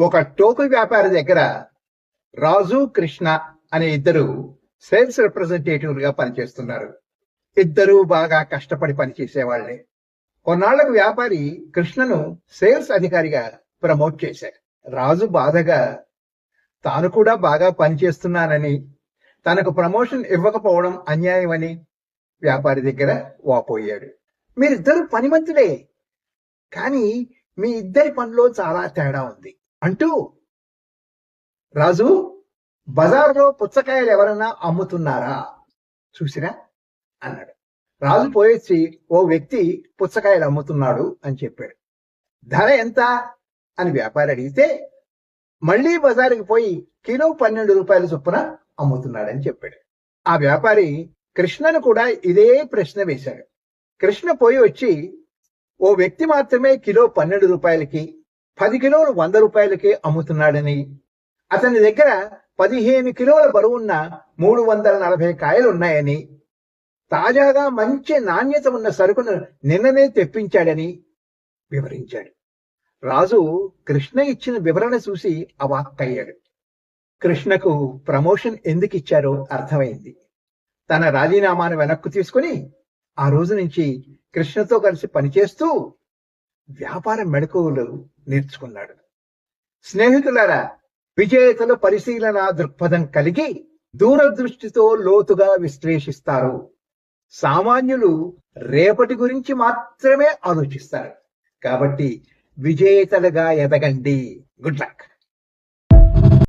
ఒక టోకు వ్యాపారి దగ్గర రాజు కృష్ణ అనే ఇద్దరు సేల్స్ రిప్రజెంటేటివ్లుగా పనిచేస్తున్నారు. ఇద్దరూ బాగా కష్టపడి పనిచేసేవాళ్ళే కొన్నాళ్ళకు వ్యాపారి కృష్ణను సేల్స్ అధికారిగా ప్రమోట్ చేశారు. రాజు బాధగా తాను కూడా బాగా పనిచేస్తున్నానని తనకు ప్రమోషన్ ఇవ్వకపోవడం అన్యాయమని వ్యాపారి దగ్గర వాపోయాడు. మీరిద్దరు పనిమంతులే కానీ మీ ఇద్దరి పనిలో చాలా తేడా ఉంది. అంటూ రాజు బజార్లో పుచ్చకాయలు ఎవరన్నా అమ్ముతున్నారా? చూసిరా అన్నాడు. రాజు పోయేసి ఓ వ్యక్తి పుచ్చకాయలు అమ్ముతున్నాడు అని చెప్పాడు. ధర ఎంత? అని వ్యాపారి అడిగితే మళ్ళీ బజారుకి పోయి కిలో పన్నెండు రూపాయల చొప్పున అమ్ముతున్నాడని చెప్పాడు. ఆ వ్యాపారి కృష్ణను కూడా ఇదే ప్రశ్న వేశాడు. కృష్ణ పోయి వచ్చి ఓ వ్యక్తి మాత్రమే కిలో పన్నెండు రూపాయలకి పది కిలోలు వంద రూపాయలకి అమ్ముతున్నాడని. అతని దగ్గర పదిహేను కిలోల బరువున్న మూడు వందల నలభై కాయలు ఉన్నాయని తాజాగా మంచి నాణ్యత ఉన్న సరుకును నిన్ననే తెప్పించాడని వివరించాడు. రాజు కృష్ణ ఇచ్చిన వివరణ చూసి అవాక్కయ్యాడు. కృష్ణకు ప్రమోషన్ ఎందుకు ఇచ్చారో అర్థమైంది. తన రాజీనామాను వెనక్కు తీసుకుని ఆ రోజు నుంచి కృష్ణతో కలిసి పనిచేస్తూ వ్యాపార మెళకువలు నేర్చుకున్నాడు. స్నేహితులారా విజేతలు పరిశీలన దృక్పథం కలిగి దూరదృష్టితో లోతుగా విశ్లేషిస్తారు. సామాన్యులు రేపటి గురించి మాత్రమే ఆలోచిస్తారు. కాబట్టి విజేతలుగా ఎదగండి. Good luck.